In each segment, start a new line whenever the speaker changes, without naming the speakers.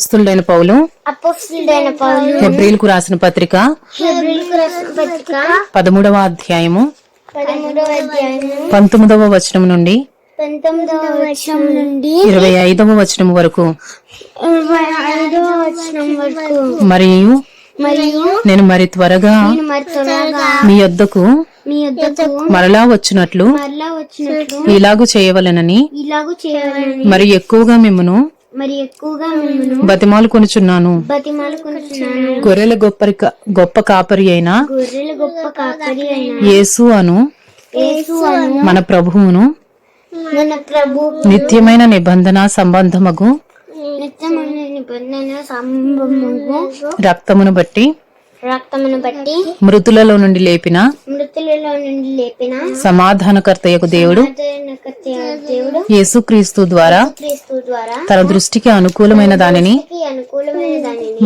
అపోస్తులుడైన పౌలు. హెబ్రిల్కు రాసిన పత్రిక.
హెబ్రిల్కు రాసిన పత్రిక.
పదమూడవ అధ్యాయము. పంతొమ్మిదవ వచనం నుండి.
పంతొమ్మిదవ వచనం నుండి.
ఇరవై ఐదవ వచనం వరకు. మరియు
మరియు
నేను మరి త్వరగా
నేను మరి త్వరగా
మీ యొద్దకు
మీ యొద్దకు
మరలా వచ్చినట్లు
మరలా వచ్చినట్లు
ఇలాగు చేయవలెనని మరి ఎక్కువగా మిమ్మను
మరి ఎక్కువగా
బతిమాలు కొనుచున్నాను.
బతిమాలుకుంటున్నాను
గొర్రెల గొప్ప గొప్ప కాపరి అయిన
గొర్రెల గొప్ప కాపరి అయిన
యేసు అను
యేసు అను
మన ప్రభువును
మన ప్రభు
నిత్యమైన నిబంధన సంబంధమగు
నిత్యమైన నిబంధన సంభవము
రక్తమును బట్టి
రక్తమును బట్టి
మృతులలో నుండి లేపిన
మృతులలో నుండి లేపిన
సమాధానకర్తయకు దేవుడు యేసుక్రీస్తు ద్వారా తన దృష్టికి అనుకూలమైన దానిని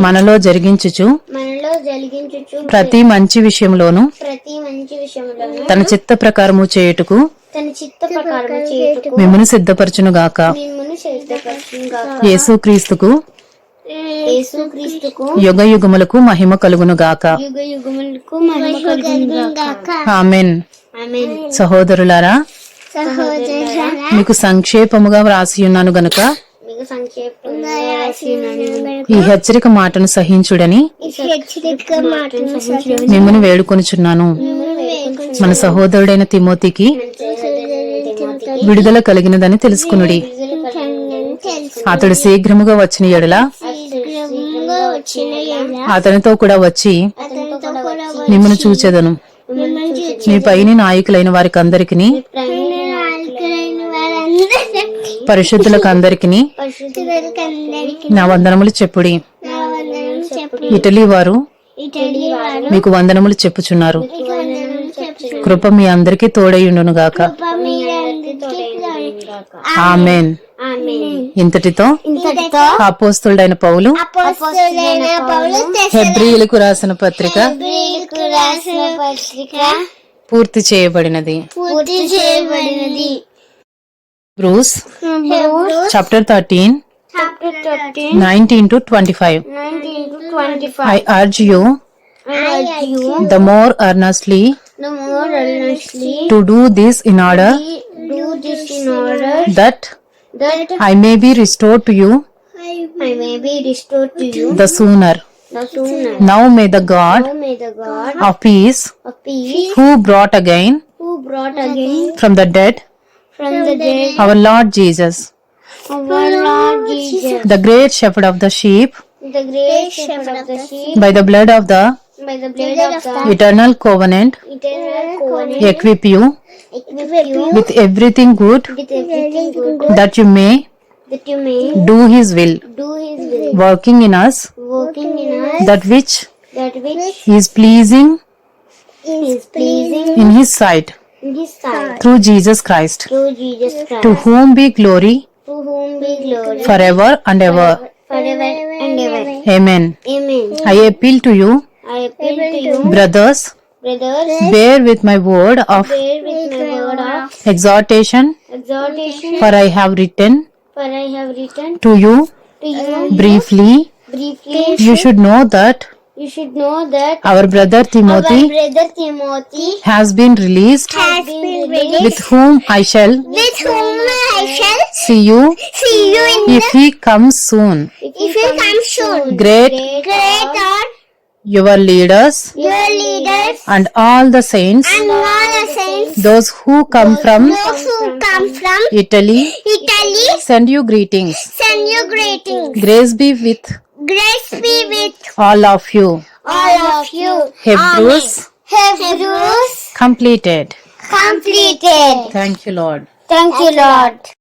మనలో జరిగించుచు
మనలో జరిగించుచు
ప్రతి మంచి విషయంలోను
ప్రతి మంచి విషయంలోను
తన చిత్త ప్రకారము చేయుటకు
తన చిత్త ప్రకారం చేయుటకు
మిమ్మను
మిమ్మల్ని సిద్ధపరచుగా
యేసుక్రీస్తుకు
యేసు క్రీస్తుకు
యుగ యుగములకు మహిమ
మహిమ కలుగునుగాక.
ఆమెన్. సహోదరులారా
సహోదర
మీకు సంక్షేపముగా వ్రాసి ఉన్నాను గనుక ఈ హెచ్చరిక మాటను సహించుడని మిమ్మల్ని వేడుకొనుచున్నాను. మన సహోదరుడైన తిమోతికి విడుదల కలిగినదని తెలుసుకునుడి. అతడు శీఘ్రముగా వచ్చిన ఎడల అతనితో కూడా వచ్చి మిమ్మల్ని చూచెదను. మీ పైని నాయకులైన వారికి అందరికి పరిశుద్ధులకు అందరికి నా వందనములు చెప్పుడి. ఇటలీ వారు మీకు వందనములు చెప్పుచున్నారు. కృప మీ అందరికీ తోడైయుండును గాక ఆమేన్. ఇంతటితో అపోస్తుడైన పౌలు హెబ్రియులకు రాసిన పత్రిక పూర్తి చేయబడినది.
పూర్తి చేయబడినది.
Bruce chapter thirteen nineteen to twenty five.
To
I urge you the more earnestly
the more earnestly
to do this in order
do this in order
that
that
I may be restored to you.
I may be restored to you.
The sooner.
the sooner.
Now may the God
Now may the God
of peace,
of peace
who brought again
who brought again
from the dead
from the dead
our Lord Jesus,
our Lord Jesus,
the great shepherd of the sheep,
the great shepherd of the sheep,
by the blood of the
by the blood of the
eternal covenant,
eternal covenant,
equip you
equip you
with everything good
with everything good
that you may
that you may
do His will,
do His will,
working in us
working in us
that which
that which
is pleasing
is pleasing
in His sight
in His sight.
through Jesus Christ,
Through Jesus Christ,
to whom be glory
to whom be glory
forever and ever.
forever and ever.
Amen.
Amen.
I appeal to you,
I appeal to you,
brothers,
brothers,
bear with my word of
bear with my word of
exhortation,
exhortation,
for I have written
for I have written
to you
to you
briefly.
briefly.
You should know that
You should know that
our brother
our
Timothy
brother Timothy
has been released,
has been released,
with whom I shall
with whom I shall
see you
see you in
if he comes soon.
if you come soon.
Great
Great are
your leaders
your
and all the saints,
and all the saints,
those who come from
those who come from
Italy,
Italy,
send you greetings.
send you greetings.
Grace be with
Grace be with
all of you.
all of you.
Hebrews
Hebrews
completed.
completed.
Thank you, Lord.
Thank you, Lord.